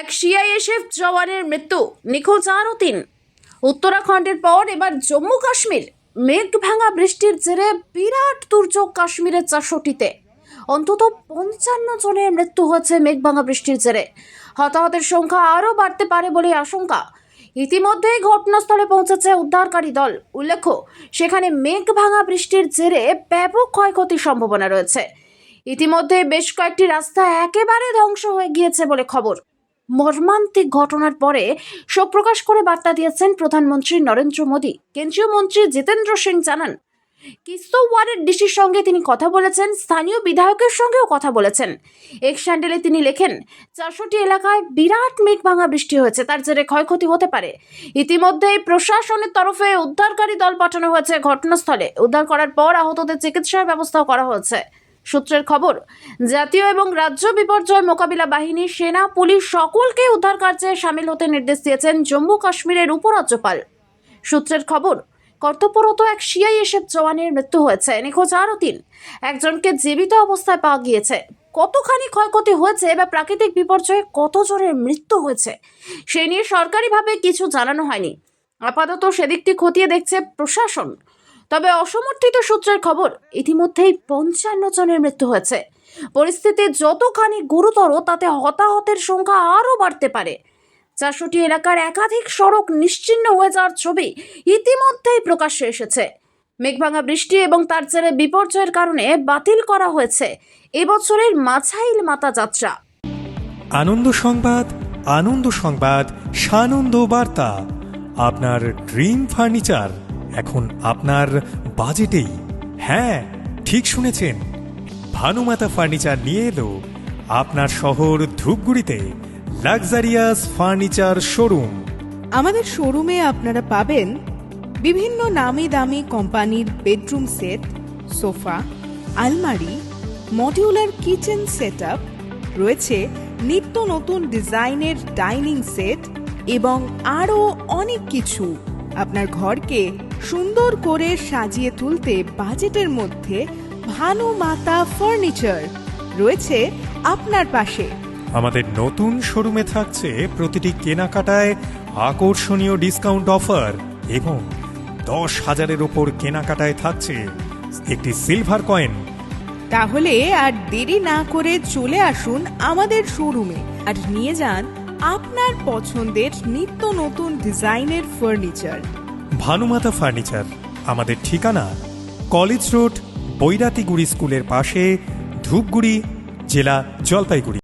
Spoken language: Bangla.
এক সিআইএসএফ জওয়ানের মৃত্যু, নিখোঁজ আরও তিন। উত্তরাখণ্ডের পর এবার জম্মু কাশ্মীর। মেঘ ভাঙা বৃষ্টির জেরে বিরাট দুর্যোগ কাশ্মীরের চারশোটিতে অন্তত পঞ্চান্ন জনের মৃত্যু হয়েছে মেঘভাঙা বৃষ্টির জেরে। হতাহতের সংখ্যা আরও বাড়তে পারে বলে আশঙ্কা। ইতিমধ্যেই ঘটনাস্থলে পৌঁছেছে উদ্ধারকারী দল। উল্লেখ্য, সেখানে মেঘ ভাঙা বৃষ্টির জেরে ব্যাপক ক্ষয়ক্ষতির সম্ভাবনা রয়েছে। ইতিমধ্যে বেশ কয়েকটি রাস্তা একেবারে ধ্বংস হয়ে গিয়েছে বলে খবর। মর্মান্তিক ঘটনার পরে শোক প্রকাশ করে বার্তা দিয়েছেন প্রধানমন্ত্রী নরেন্দ্র মোদী। কেন্দ্রীয় মন্ত্রী জিতেন্দ্র সিং জানান কিস্তোয়ারের ডিসির সঙ্গে তিনি কথা বলেছেন, স্থানীয় বিধায়কের সঙ্গেও কথা বলেছেন। এক স্যান্ডেলে তিনি লেখেন চারশোটি এলাকায় বিরাট মেঘ ভাঙা বৃষ্টি হয়েছে, তার জেরে ক্ষয়ক্ষতি হতে পারে। ইতিমধ্যেই প্রশাসনের তরফে উদ্ধারকারী দল পাঠানো হয়েছে ঘটনাস্থলে। উদ্ধার করার পর আহতদের চিকিৎসার ব্যবস্থাও করা হয়েছে। সূত্রের খবর, জাতীয় এবং রাজ্য বিপর্যয় মোকাবিলা বাহিনী, সেনা, পুলিশ সকলকে উদ্ধার কার্যে সামিল হতে নির্দেশ দিয়েছেন জম্মু কাশ্মীরের উপরাজ্যপাল। সূত্রের খবর, কর্তব্যরত এক সিআইএসএফ জওয়ানের মৃত্যু হয়েছে। নিখোঁজ আরও তিন। একজনকে জীবিত অবস্থায় পাওয়া গিয়েছে। কতখানি ক্ষয়ক্ষতি হয়েছে বা প্রাকৃতিক বিপর্যয়ে কত জনের মৃত্যু হয়েছে, সে নিয়ে সরকারিভাবে কিছু জানানো হয়নি। আপাতত সেদিকটি খতিয়ে দেখছে প্রশাসন। তবে অসমর্থিত সূত্রের খবর, ইতিমধ্যেই পঞ্চান্ন জনের মৃত্যু হয়েছে। পরিস্থিতি যতখানি গুরুতর, তাতে হতাহতের সংখ্যা আরও বাড়তে পারে। চারশোটি এলাকার একাধিক সড়ক নিশ্চিহ্ন হয়ে যাওয়ার ছবি ইতিমধ্যেই প্রকাশ্যে এসেছে। মেঘভাঙা বৃষ্টি এবং তার জেরে বিপর্যয়ের কারণে বাতিল করা হয়েছে এবছরের মাছাইল মাতা যাত্রা। আনন্দ সংবাদ আনন্দ সংবাদ, সানন্দ বার্তা। আপনার ড্রিম ফার্নিচার। এখন আপনার বাজেটেই। হ্যাঁ ঠিক শুনেছেন। ভানুমাতা ফার্নিচার নিয়ে এলো আপনার শহর ধূপগুড়িতে, লাক্সারিয়াস ফার্নিচার শোরুম। আমাদের শোরুমে আপনারা পাবেন বিভিন্ন নামি দামি কোম্পানির বেডরুম সেট, সোফা, আলমারি, মডিউলার কিচেন সেটআপ, রয়েছে নিত্য নতুন ডিজাইনের ডাইনিং সেট এবং আরও অনেক কিছু। আপনার ঘরকে সুন্দর করে সাজিয়ে তুলতে বাজেটের মধ্যে ভানু মাতা ফার্নিচার রয়েছে আপনার পাশে। আমাদের নতুন শোরুমে থাকছে প্রতিটি কেনাকাটায় আকর্ষণীয় ডিসকাউন্ট অফার এবং দশ হাজারের ওপর কেনাকাটায় থাকছে একটি সিলভার কয়েন তাহলে আর দেরি না করে চলে আসুন আমাদের শোরুমে আর নিয়ে যান আপনার পছন্দের নিত্য নতুন ডিজাইনের ফার্নিচার ভানুমাতা ফার্নিচার। আমাদের ঠিকানা কলেজ রোড বৈরাতিগুড়ি স্কুলের পাশে ধূপগুড়ি জেলা জলপাইগুড়ি।